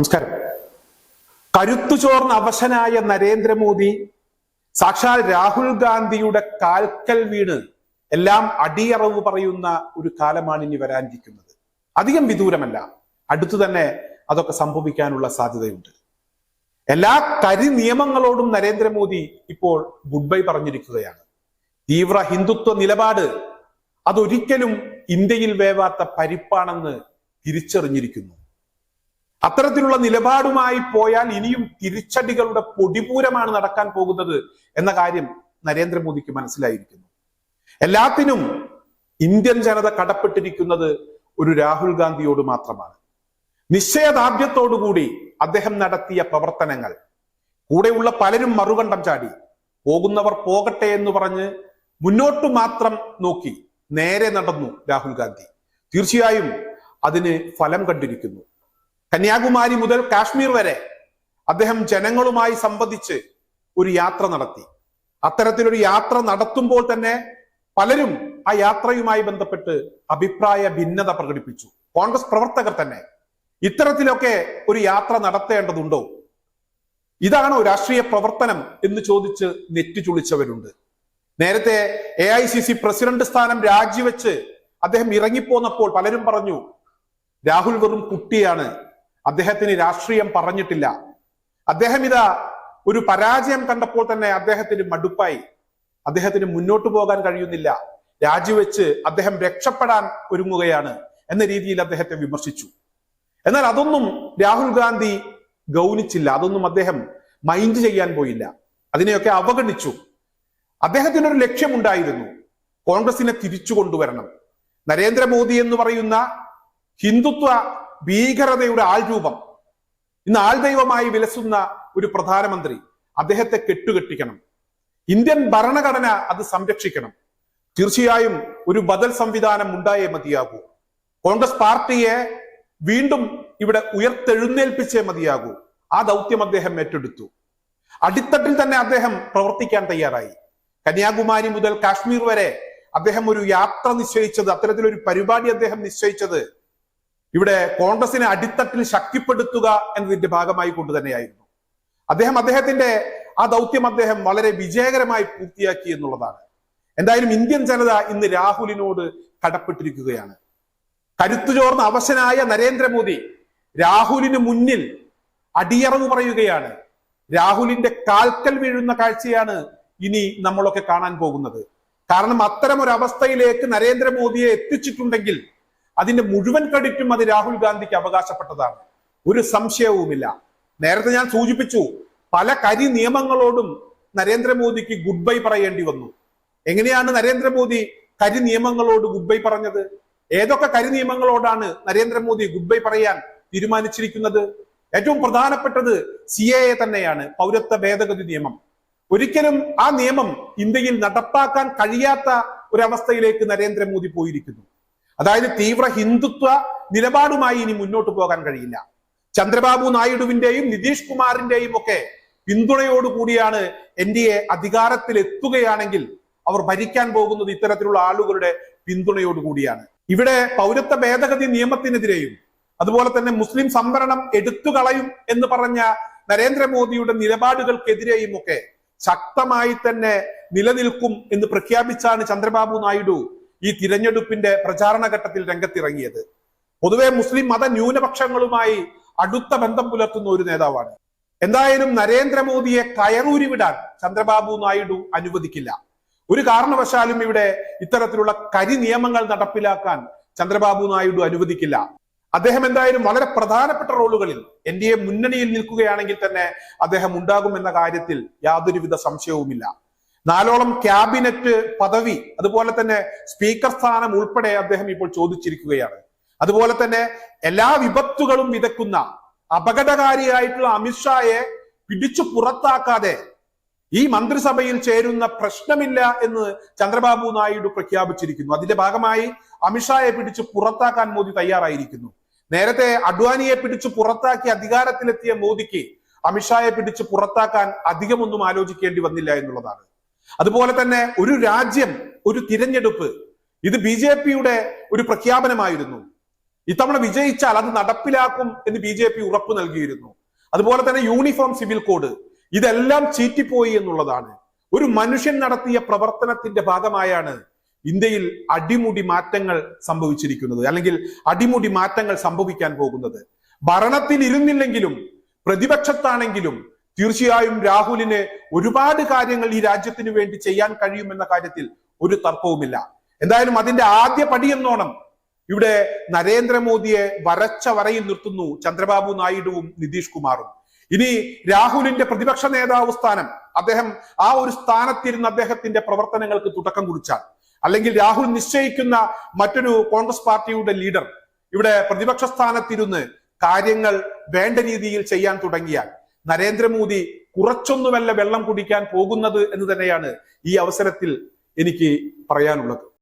നമസ്കാരം. കരുത്തു ചോർന്ന അവശനായ നരേന്ദ്രമോദി സാക്ഷാൽ രാഹുൽ ഗാന്ധിയുടെ കാൽക്കൽ വീണ് എല്ലാം അടിയറവ് പറയുന്ന ഒരു കാലമാണ് ഇനി വരാനിരിക്കുന്നത്. അധികം വിദൂരമല്ല അടുത്തു തന്നെ അതൊക്കെ സംഭവിക്കാനുള്ള സാധ്യതയുണ്ട്. എല്ലാ കരി നിയമങ്ങളോടും നരേന്ദ്രമോദി ഇപ്പോൾ ഗുഡ് ബൈ പറഞ്ഞിരിക്കുകയാണ്. തീവ്ര ഹിന്ദുത്വ നിലപാട് അതൊരിക്കലും ഇന്ത്യയിൽ വേവാത്ത പരിപ്പാണെന്ന് തിരിച്ചറിഞ്ഞിരിക്കുന്നു. അത്തരത്തിലുള്ള നിലപാടുമായി പോയാൽ ഇനിയും തിരിച്ചടികളുടെ പൊടിപൂരമാണ് നടക്കാൻ പോകുന്നത് എന്ന കാര്യം നരേന്ദ്രമോദിക്ക് മനസ്സിലായിരിക്കുന്നു. എല്ലാത്തിനും ഇന്ത്യൻ ജനത കടപ്പെട്ടിരിക്കുന്നത് ഒരു രാഹുൽ ഗാന്ധിയോട് മാത്രമാണ്. നിശ്ചയദാർഢ്യത്തോടുകൂടി അദ്ദേഹം നടത്തിയ പ്രവർത്തനങ്ങൾ കൂടെയുള്ള പലരും മറുകണ്ഠം ചാടി പോകുന്നവർ പോകട്ടെ എന്ന് പറഞ്ഞ് മുന്നോട്ട് മാത്രം നോക്കി നേരെ നടന്നു രാഹുൽ ഗാന്ധി. തീർച്ചയായും അതിന് ഫലം കണ്ടിരിക്കുന്നു. കന്യാകുമാരി മുതൽ കാശ്മീർ വരെ അദ്ദേഹം ജനങ്ങളുമായി സംബന്ധിച്ച് ഒരു യാത്ര നടത്തി. അത്തരത്തിലൊരു യാത്ര നടത്തുമ്പോൾ തന്നെ പലരും ആ യാത്രയുമായി ബന്ധപ്പെട്ട് അഭിപ്രായ ഭിന്നത പ്രകടിപ്പിച്ചു. കോൺഗ്രസ് പ്രവർത്തകർ തന്നെ ഇത്തരത്തിലൊക്കെ ഒരു യാത്ര നടത്തേണ്ടതുണ്ടോ? ഇതാണോ രാഷ്ട്രീയ പ്രവർത്തനം എന്ന് ചോദിച്ച് നെറ്റി ചുളിച്ചവരുണ്ട്. നേരത്തെ A I C C president സ്ഥാനം രാജിവെച്ച് അദ്ദേഹം ഇറങ്ങിപ്പോന്നപ്പോൾ പലരും പറഞ്ഞു രാഹുൽ വെറും കുട്ടിയാണ്. അദ്ദേഹത്തിന് രാഷ്ട്രീയം പറഞ്ഞിട്ടില്ല. അദ്ദേഹം ഇതാ ഒരു പരാജയം കണ്ടപ്പോൾ തന്നെ അദ്ദേഹത്തിന് മടുപ്പായി. അദ്ദേഹത്തിന് മുന്നോട്ടു പോകാൻ കഴിയുന്നില്ല. രാജിവെച്ച് അദ്ദേഹം രക്ഷപ്പെടാൻ ഒരുങ്ങുകയാണ് എന്ന രീതിയിൽ അദ്ദേഹത്തെ വിമർശിച്ചു. എന്നാൽ അതൊന്നും രാഹുൽ ഗാന്ധി ഗൗനിച്ചില്ല. അതൊന്നും അദ്ദേഹം മൈൻഡ് ചെയ്യാൻ പോയില്ല. അതിനെയൊക്കെ അവഗണിച്ചു. അദ്ദേഹത്തിന് ഒരു ലക്ഷ്യമുണ്ടായിരുന്നു. കോൺഗ്രസിനെ തിരിച്ചു കൊണ്ടുവരണം. നരേന്ദ്രമോദി എന്ന് പറയുന്ന ഹിന്ദുത്വ ഭീകരതയുടെ ആൾരൂപം. ഇന്ന് ആൾദൈവമായി വിലസുന്ന ഒരു പ്രധാനമന്ത്രി അദ്ദേഹത്തെ കെട്ടുകെട്ടിക്കണം. ഇന്ത്യൻ ഭരണഘടന അത് സംരക്ഷിക്കണം. തീർച്ചയായും ഒരു ബദൽ സംവിധാനം ഉണ്ടായേ മതിയാകൂ. കോൺഗ്രസ് പാർട്ടിയെ വീണ്ടും ഇവിടെ ഉയർത്തെഴുന്നേൽപ്പിച്ചേ മതിയാകൂ. ആ ദൗത്യം അദ്ദേഹം ഏറ്റെടുത്തു. അടിത്തട്ടിൽ തന്നെ അദ്ദേഹം പ്രവർത്തിക്കാൻ തയ്യാറായി. കന്യാകുമാരി മുതൽ കാശ്മീർ വരെ അദ്ദേഹം ഒരു യാത്ര നിശ്ചയിച്ചത് അത്തരത്തിലൊരു പരിപാടി അദ്ദേഹം നിശ്ചയിച്ചത് ഇവിടെ കോൺഗ്രസിനെ അടിത്തട്ടിൽ ശക്തിപ്പെടുത്തുക എന്നതിന്റെ ഭാഗമായി കൊണ്ട് തന്നെയായിരുന്നു. അദ്ദേഹം അദ്ദേഹത്തിന്റെ ആ ദൗത്യം അദ്ദേഹം വളരെ വിജയകരമായി പൂർത്തിയാക്കി എന്നുള്ളതാണ്. എന്തായാലും ഇന്ത്യൻ ജനത ഇന്ന് രാഹുലിനോട് കടപ്പെട്ടിരിക്കുകയാണ്. കരുത്തു ചോർന്ന അവശനായ നരേന്ദ്രമോദി രാഹുലിന് മുന്നിൽ അടിയറവ് പറയുകയാണ്. രാഹുലിന്റെ കാൽക്കൽ വീഴുന്ന കാഴ്ചയാണ് ഇനി നമ്മളൊക്കെ കാണാൻ പോകുന്നത്. കാരണം അത്തരം ഒരു അവസ്ഥയിലേക്ക് നരേന്ദ്രമോദിയെ എത്തിച്ചിട്ടുണ്ടെങ്കിൽ അതിന്റെ മുഴുവൻ ക്രെഡിറ്റും അത് രാഹുൽ ഗാന്ധിക്ക് അവകാശപ്പെട്ടതാണ്. ഒരു സംശയവുമില്ല. നേരത്തെ ഞാൻ സൂചിപ്പിച്ചു പല കരി നിയമങ്ങളോടും നരേന്ദ്രമോദിക്ക് ഗുഡ് ബൈ പറയേണ്ടി വന്നു. എങ്ങനെയാണ് നരേന്ദ്രമോദി കരി നിയമങ്ങളോട് ഗുഡ് ബൈ പറഞ്ഞത്? ഏതൊക്കെ കരി നിയമങ്ങളോടാണ് നരേന്ദ്രമോദി ഗുഡ് ബൈ പറയാൻ തീരുമാനിച്ചിരിക്കുന്നത്? ഏറ്റവും പ്രധാനപ്പെട്ടത് സി എ തന്നെയാണ് പൗരത്വ ഭേദഗതി നിയമം. ഒരിക്കലും ആ നിയമം ഇന്ത്യയിൽ നടപ്പാക്കാൻ കഴിയാത്ത ഒരവസ്ഥയിലേക്ക് നരേന്ദ്രമോദി പോയിരിക്കുന്നു. അതായത് തീവ്ര ഹിന്ദുത്വ നിലപാടുമായി ഇനി മുന്നോട്ട് പോകാൻ കഴിയില്ല. ചന്ദ്രബാബു നായിഡുവിന്റെയും നിതീഷ് കുമാറിന്റെയും ഒക്കെ പിന്തുണയോടുകൂടിയാണ് എൻ ഡി എ അധികാരത്തിൽ എത്തുകയാണെങ്കിൽ അവർ ഭരിക്കാൻ പോകുന്നത് ഇത്തരത്തിലുള്ള ആളുകളുടെ പിന്തുണയോടുകൂടിയാണ് ഇവിടെ പൗരത്വ ഭേദഗതി നിയമത്തിനെതിരെയും അതുപോലെ തന്നെ മുസ്ലിം സംവരണം എടുത്തു കളയും എന്ന് പറഞ്ഞ നരേന്ദ്രമോദിയുടെ നിലപാടുകൾക്കെതിരെയും ഒക്കെ ശക്തമായി തന്നെ നിലനിൽക്കും എന്ന് പ്രഖ്യാപിച്ചാണ് ചന്ദ്രബാബു നായിഡു ഈ തിരഞ്ഞെടുപ്പിന്റെ പ്രചാരണ ഘട്ടത്തിൽ രംഗത്തിറങ്ങിയത്. പൊതുവെ മുസ്ലിം മത ന്യൂനപക്ഷങ്ങളുമായി അടുത്ത ബന്ധം പുലർത്തുന്ന ഒരു നേതാവാണ്. എന്തായാലും നരേന്ദ്രമോദിയെ കയറൂരി വിടാൻ ചന്ദ്രബാബു നായിഡു അനുവദിക്കില്ല. ഒരു കാരണവശാലും ഇവിടെ ഇത്തരത്തിലുള്ള കരി നിയമങ്ങൾ നടപ്പിലാക്കാൻ ചന്ദ്രബാബു നായിഡു അനുവദിക്കില്ല. അദ്ദേഹം എന്തായാലും വളരെ പ്രധാനപ്പെട്ട റോളുകളിൽ എൻ ഡി എ മുന്നണിയിൽ നിൽക്കുകയാണെങ്കിൽ തന്നെ അദ്ദേഹം ഉണ്ടാകുമെന്ന കാര്യത്തിൽ യാതൊരുവിധ സംശയവുമില്ല. നാലോളം ക്യാബിനറ്റ് പദവി അതുപോലെ തന്നെ സ്പീക്കർ സ്ഥാനം ഉൾപ്പെടെ അദ്ദേഹം ഇപ്പോൾ ചോദിച്ചിരിക്കുകയാണ്. അതുപോലെ തന്നെ എല്ലാ വിപത്തുകളും വിതക്കുന്ന അപകടകാരിയായിട്ടുള്ള അമിത്ഷായെ പിടിച്ചു പുറത്താക്കാതെ ഈ മന്ത്രിസഭയിൽ ചേരുന്ന പ്രശ്നമില്ല എന്ന് ചന്ദ്രബാബു നായിഡു പ്രഖ്യാപിച്ചിരിക്കുന്നു. അതിന്റെ ഭാഗമായി അമിത്ഷായെ പിടിച്ചു പുറത്താക്കാൻ മോദി തയ്യാറായിരിക്കുന്നു. നേരത്തെ അഡ്വാനിയെ പിടിച്ചു പുറത്താക്കി അധികാരത്തിലെത്തിയ മോദിക്ക് അമിത്ഷായെ പിടിച്ചു പുറത്താക്കാൻ അധികമൊന്നും ആലോചിക്കേണ്ടി വന്നില്ല എന്നുള്ളതാണ്. അതുപോലെ തന്നെ ഒരു രാജ്യം ഒരു തിരഞ്ഞെടുപ്പ് ഇത് ബി ജെ പിയുടെ ഒരു പ്രഖ്യാപനമായിരുന്നു. ഇത്തവണ വിജയിച്ചാൽ അത് നടപ്പിലാക്കും എന്ന് ബി ജെ പി ഉറപ്പ് നൽകിയിരുന്നു. അതുപോലെ തന്നെ യൂണിഫോം സിവിൽ കോഡ് ഇതെല്ലാം ചീറ്റിപ്പോയി എന്നുള്ളതാണ്. ഒരു മനുഷ്യൻ നടത്തിയ പ്രവർത്തനത്തിന്റെ ഭാഗമായാണ് ഇന്ത്യയിൽ അടിമുടി മാറ്റങ്ങൾ സംഭവിച്ചിരിക്കുന്നത് അല്ലെങ്കിൽ അടിമുടി മാറ്റങ്ങൾ സംഭവിക്കാൻ പോകുന്നത്. ഭരണത്തിൽ ഇരുന്നില്ലെങ്കിലും പ്രതിപക്ഷത്താണെങ്കിലും തീർച്ചയായും രാഹുലിന് ഒരുപാട് കാര്യങ്ങൾ ഈ രാജ്യത്തിന് വേണ്ടി ചെയ്യാൻ കഴിയുമെന്ന കാര്യത്തിൽ ഒരു തർക്കവുമില്ല. എന്തായാലും അതിന്റെ ആദ്യ പടി എന്നോണം ഇവിടെ നരേന്ദ്രമോദിയെ വരച്ച വരയിൽ നിർത്തുന്നു ചന്ദ്രബാബു നായിഡുവും നിതീഷ് കുമാറും. ഇനി രാഹുലിന്റെ പ്രതിപക്ഷ നേതാവ് സ്ഥാനം അദ്ദേഹം ആ ഒരു സ്ഥാനത്തിരുന്ന അദ്ദേഹത്തിന്റെ പ്രവർത്തനങ്ങൾക്ക് തുടക്കം കുറിച്ചാൽ അല്ലെങ്കിൽ രാഹുൽ നിശ്ചയിക്കുന്ന മറ്റൊരു കോൺഗ്രസ് പാർട്ടിയുടെ ലീഡർ ഇവിടെ പ്രതിപക്ഷ സ്ഥാനത്തിരുന്ന് കാര്യങ്ങൾ വേണ്ട രീതിയിൽ ചെയ്യാൻ തുടങ്ങിയാൽ നരേന്ദ്രമോദി കുറച്ചൊന്നുമല്ല വെള്ളം കുടിക്കാൻ പോകുന്നത് എന്ന് തന്നെയാണ് ഈ അവസരത്തിൽ എനിക്ക് പറയാനുള്ളത്.